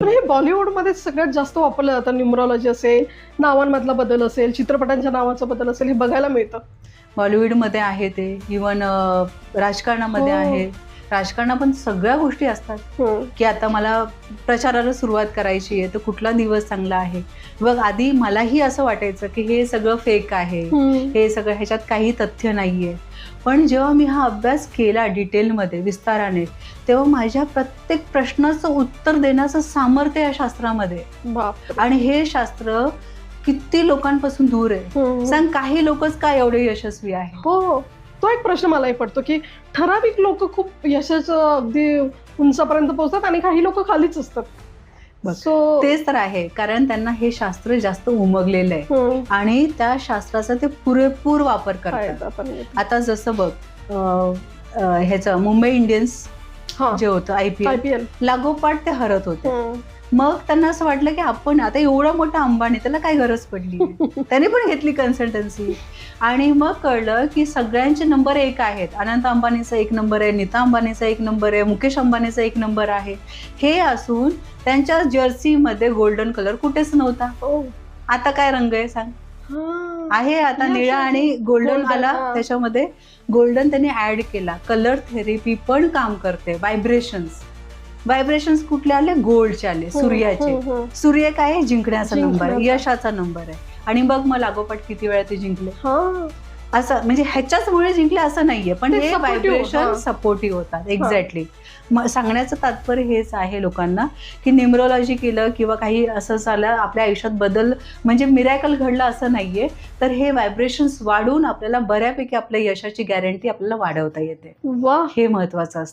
पण हे बॉलिवूडमध्ये सगळ्यात जास्त वापरलं जातं. न्युमरॉलॉजी असेल नावांमधला बदल असेल चित्रपटांच्या नावाचा बदल असेल हे बघायला मिळतं. बॉलिवूडमध्ये आहे ते. इवन राजकारणामध्ये हो. आहे. राजकारणात पण सगळ्या गोष्टी असतात हम्म. की आता मला प्रचाराला सुरुवात करायची आहे तर कुठला दिवस चांगला आहे बघ आधी मलाही असं वाटायचं की हे सगळं फेक आहे. हे सगळं ह्याच्यात काही तथ्य नाहीये पण जेव्हा मी हा अभ्यास केला डिटेलमध्ये विस्ताराने तेव्हा माझ्या प्रत्येक प्रश्नाचं उत्तर देण्याचं सामर्थ्य या शास्त्रामध्ये. आणि हे शास्त्र किती लोकांपासून दूर आहे. सांग काही लोकच का एवढे यशस्वी आहे हो तो एक प्रश्न मलाही पडतो की ठराविक लोक खूप यशाचं अगदी उंचापर्यंत पोहोचतात आणि काही लोक खालीच असतात. सो तेच तर आहे कारण त्यांना हे शास्त्र जास्त उमगलेलं आहे. आणि त्या शास्त्राचा ते पुरेपूर वापर करतात. आता जसं बघ ह्याचं मुंबई इंडियन्स जे होतं आय पी एल आयपीएल लागोपाठ ते हरत होते. मग त्यांना असं वाटलं की आपण आता एवढा मोठा अंबानी त्याला काय गरज पडली? त्याने पण घेतली कन्सल्टन्सी आणि मग कळलं की सगळ्यांचे नंबर एक आहेत. अनंत अंबानीचा एक नंबर आहे नीता अंबानीचा एक नंबर आहे मुकेश अंबानीचा एक नंबर आहे. हे असून त्यांच्या जर्सीमध्ये गोल्डन कलर कुठेच नव्हता. आता काय रंग आहे सांग? आहे आता निळा आणि गोल्डन आला हा. त्याच्यामध्ये गोल्डन त्यांनी ऍड केला. कलर थेरपी पण काम करते. व्हायब्रेशन्स व्हायब्रेशन्स कुठले आले? गोल्डचे आले सूर्याचे. सूर्य काय जिंकण्याचा नंबर. यशाचा नंबर आहे. आणि बघ मग लागोपाठ किती वेळा ते जिंकले? हा. असं म्हणजे ह्याच्याचमुळे जिंकले असं नाहीये पण हे व्हायब्रेशन हा. सपोर्टिव्ह होतात एक्झॅक्टली सांगण्याचं तात्पर्य हेच आहे लोकांना की न्युमरोलॉजी केलं किंवा काही असं झालं आपल्या आयुष्यात बदल म्हणजे मिरॅकल घडलं असं नाहीये तर हे व्हायब्रेशन्स वाढून आपल्याला बऱ्यापैकी आपल्या यशाची गॅरंटी आपल्याला वाढवता येते. वा हे महत्वाचं असतं.